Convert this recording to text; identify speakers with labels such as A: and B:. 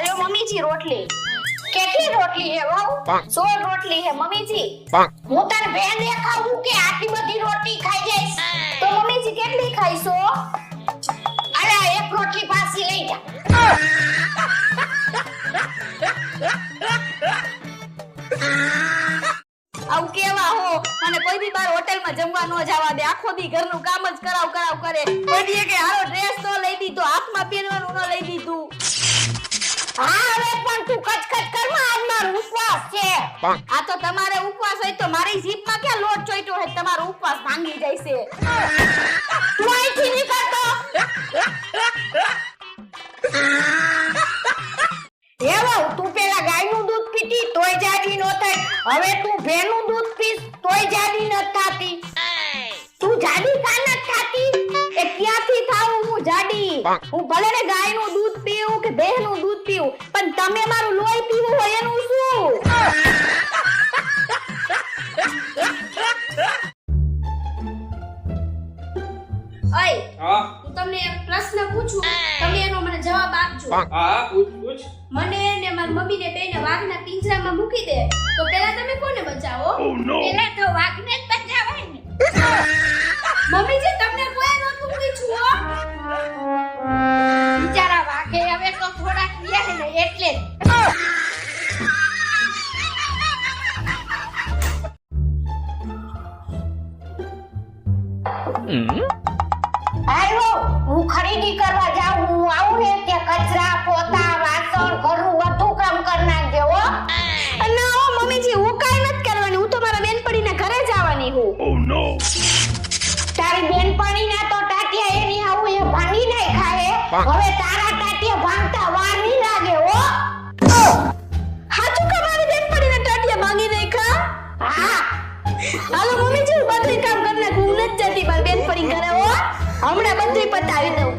A: આલ્યો મમ્મીજી રોટલી. કેટલી રોટલી હે વહુ સોળ રોટલી હે મમ્મીજી. હું તને ભેન દેખાવું કે આટલી બધી રોટલી ખાઈ જઈશ? તો મમ્મીજી કેટલી ખાઈશો? અરે એક રોટલી પાછી લઈ જા. આવું કેવા હો? અને કોઈ બી બાર હોટેલમાં જમવા ન જવા દે. આખો દી ઘરનું કામ જ કરાવ કરાવ કરે. કોઈ દી કે હા હવે પણ તું કચકચ કરમાં આજ મારો ઉપવાસ છે. આ તો તમારે ઉપવાસ હોય તો મારી જીભમાં ક્યાં લોટ ચોઈટો હોય? તમારો ઉપવાસ ભાંગી જાય છે તું અહીંથી નીકળતો. એવા તું પેલા ગાયનું દૂધ પીતી તોય જાડી નો થાય. હવે તું ભેનું દૂધ પીસ તોય જાડી જાડી હું ભલે ને ગાયનું દૂધ પીવું કે ભેંસનું દૂધ પીવું પણ તમે મારું લોહી પીવું હોય એનું શું? ઓય
B: હા?
A: હું તમને એક પ્રશ્ન પૂછું. તમે એનો મને જવાબ આપજો.
B: હા. પૂછ પૂછ.
A: મને ને મારી મમ્મીને બેને વાઘના પિંજરામાં મૂકી દે. તો પેલા તમે કોને બચાવો? પેલા તો વાઘને એટલે આવ્યો હું ખરીદી કરવા જાઉં હું આવું ને ત્યાં કચરા પોતા વાસણ ઘરનું બધું કામ કરી નાખજે હો. ના હો મમ્મીજી હું કાઈ નથી કરવાની. હું તો મારા બેનપણીના ઘરે જવાની હું. તારી બેનપણીના તો ટાટિયા એની આવું એ ભાંગી નાખ્યા હે. હવે તારા ટાટિયા ભાંગતા વાર નહીં હાલો મમ્મી જો બધું કામ કરી નાખું હું નથી જતી, મારી બેનપણી ઘરે હો. હમણાં બધું પતાવી દઉં.